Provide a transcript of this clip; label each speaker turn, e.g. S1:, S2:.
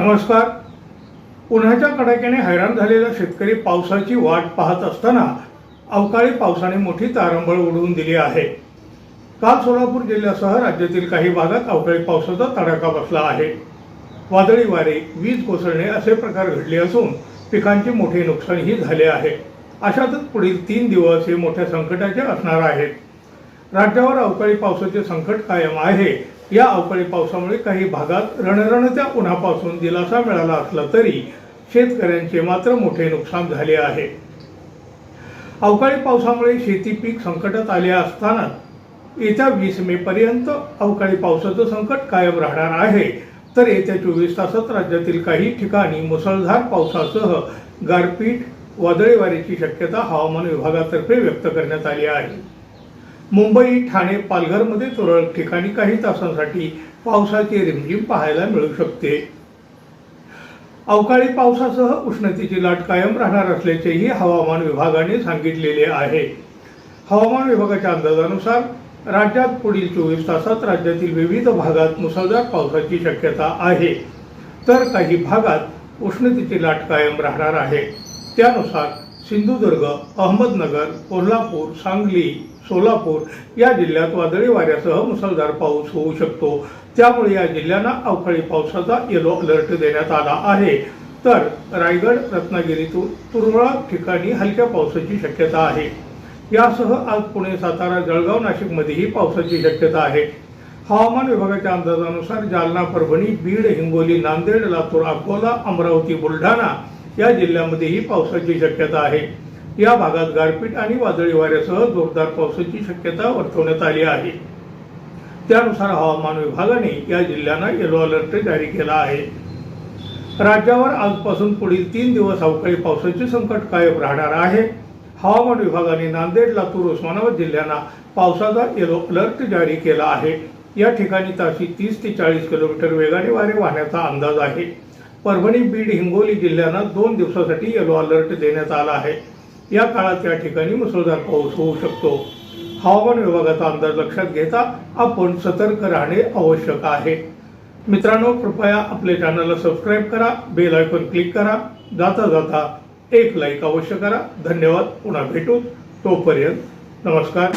S1: नमस्कार. उन्हाच्या कडाक्याने हैराण झालेला शेतकरी पावसाची वाट पाहत असताना अवकाळी पावसाने मोठी तारंबळ उडवून दिली आहे. काल सोलापूर जिल्ह्यासह राज्यातील काही भागात अवकाळी पावसाचा तडाखा बसला आहे. वादळी वारे वीज कोसळणे असे प्रकार घडले असून पिकांचे मोठे नुकसानही झाले आहे. अशातच पुढील तीन दिवस हे मोठ्या संकटाचे असणार आहेत. राज्यावर अवकाळी पावसाचे संकट कायम आहे या अवकाळी पावसामुळे काही भागात रणरणत्या उन्हापासून दिलासा मिळाला असला तरी शेतकऱ्यांचे मात्र मोठे नुकसान झाले आहे. अवकाळी पावसामुळे शेती पीक संकटात आले असताना येत्या वीस मे पर्यंत अवकाळी पावसाचं संकट कायम राहणार आहे. तर येत्या चोवीस तासात राज्यातील काही ठिकाणी मुसळधार पावसासह गारपीट वादळी वाऱ्याची शक्यता हवामान विभागातर्फे व्यक्त करण्यात आली आहे. मुंबई ठाणे पालघरमध्ये तुरळक ठिकाणी काही तासांसाठी पावसाची रिमझिम पाहायला मिळू शकते. अवकाळी पावसासह उष्णतेची लाट कायम राहणार असल्याचेही हवामान विभागाने सांगितलेले आहे. हवामान विभागाच्या अंदाजानुसार राज्यात पुढील चोवीस तासात राज्यातील विविध भागात मुसळधार पावसाची शक्यता आहे. तर काही भागात उष्णतेची लाट कायम राहणार आहे. त्यानुसार सिंधुदुर्ग अहमदनगर कोल्हापूर सांगली सोलापूर या जिल्ह्यात वादळी वाऱ्यासह मुसळधार पाऊस होऊ शकतो. त्यामुळे या जिल्ह्यांना अवकाळी पावसाचा येलो अलर्ट देण्यात आला आहे. तर रायगड रत्नागिरीतून तुरळक ठिकाणी हलक्या पावसाची शक्यता आहे. यासह आज पुणे सातारा जळगाव नाशिकमध्येही पावसाची शक्यता आहे. हवामान विभागाच्या अंदाजानुसार जालना परभणी बीड हिंगोली नांदेड लातूर अकोला अमरावती बुलढाणा या जिल्ह्यामध्येही पावसाची शक्यता आहे. या भागात गारपीट आणि वादळी वाऱ्यासह जोरदार पावसाची शक्यता वर्तवण्यात आली आहे. त्यानुसार हवामान विभागाने या जिल्ह्यांना येलो अलर्ट जारी केला आहे. राज्यावर आजपासून पुढील तीन दिवस अवकाळी पावसाचे संकट कायम राहणार आहे. हवामान विभागाने नांदेड लातूर उस्मानाबाद जिल्ह्यांना पावसाचा येलो अलर्ट जारी केला आहे. या ठिकाणी ताशी तीस ते चाळीस किलोमीटर वेगाने वारे वाहण्याचा अंदाज आहे. परभणी बीड हिंगोली जिल्ह्यांना दोन दिवसासाठी येलो अलर्ट देण्यात आला आहे. या काळात या ठिकाणी मुसळधार पाऊस होऊ शकतो. हवामान विभागाचा अंदाज लक्षात घेता आपण सतर्क राहणे आवश्यक आहे. मित्रांनो कृपया आपले चॅनलला सबस्क्राईब करा बेल आयकॉन क्लिक करा जाता जाता एक लाईक अवश्य करा. धन्यवाद पुन्हा भेटू. तोपर्यंत नमस्कार.